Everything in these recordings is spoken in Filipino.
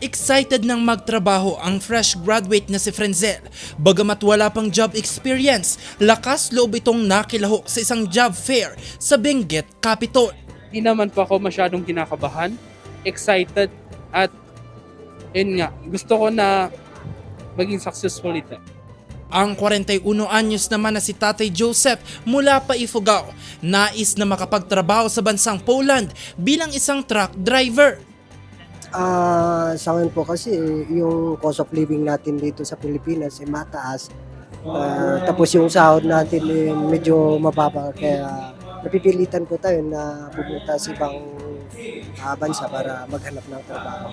Excited nang magtrabaho ang fresh graduate na si Frenzel. Bagamat wala pang job experience, lakas loob itong nakilahok sa isang job fair sa Benguet Capital. Di naman po ako masyadong kinakabahan, excited, at yun nga, gusto ko na maging successful ito. Ang 41 anyos naman na si Tatay Joseph mula pa Ifugao, nais na makapagtrabaho sa bansang Poland bilang isang truck driver. Ah, sa akin po kasi yung cost of living natin dito sa Pilipinas ay mataas. Ah, tapos yung sahod natin eh, medyo mababa kaya napipilitan po tayo na pupunta sa ibang ah, bansa para maghanap ng trabaho.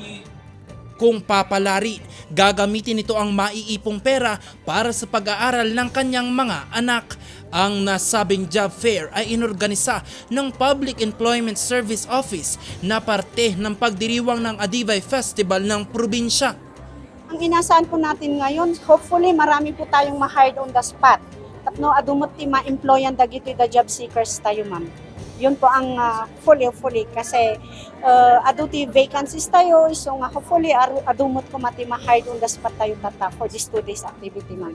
Kung papalari, gagamitin nito ang maiipong pera para sa pag-aaral ng kanyang mga anak. Ang nasabing job fair ay inorganisa ng Public Employment Service Office na parte ng pagdiriwang ng Adivay Festival ng probinsya. Ang inasahan po natin ngayon, hopefully marami po tayong ma-hired on the spot. Tapno adumot ti ma-employan dagito the job seekers tayo ma'am. Yun po ang ah, fully hopefully kasi uh, adu ti vacancies tayo so nga hopefully aru- adumot ko mati ma-hired on the spot tayo tata for this two days activity ma'am.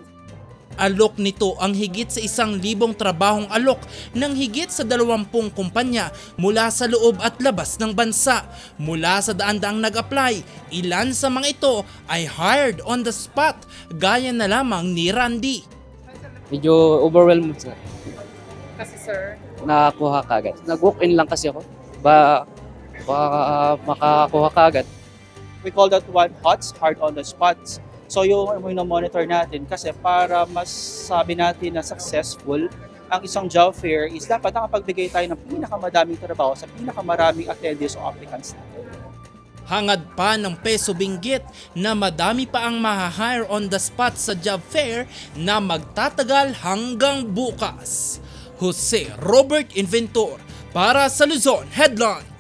Alok nito ang higit sa isang libong trabahong alok ng higit sa dalawampung kumpanya mula sa loob at labas ng bansa. Mula sa daan-daang nag-apply, ilan sa mga ito ay hired on the spot gaya na lamang ni Randy. Medyo overwhelmed sir. Kasi sir, Nakakuha ka agad. Nag-walk-in lang kasi ako. Ba, baka makakuha ka agad. we call that one HOTS, hard on the spots. So yung monitor natin kasi para mas sabi natin na successful ang isang job fair is dapat nakapagbigay tayo ng pinakamadaming trabaho sa pinakamaraming attendees o applicants natin. Hangad pa ng peso binggit na madami pa ang mahahire on the spot sa job fair na magtatagal hanggang bukas. Jose Robert Inventor para sa Luzon Headlines.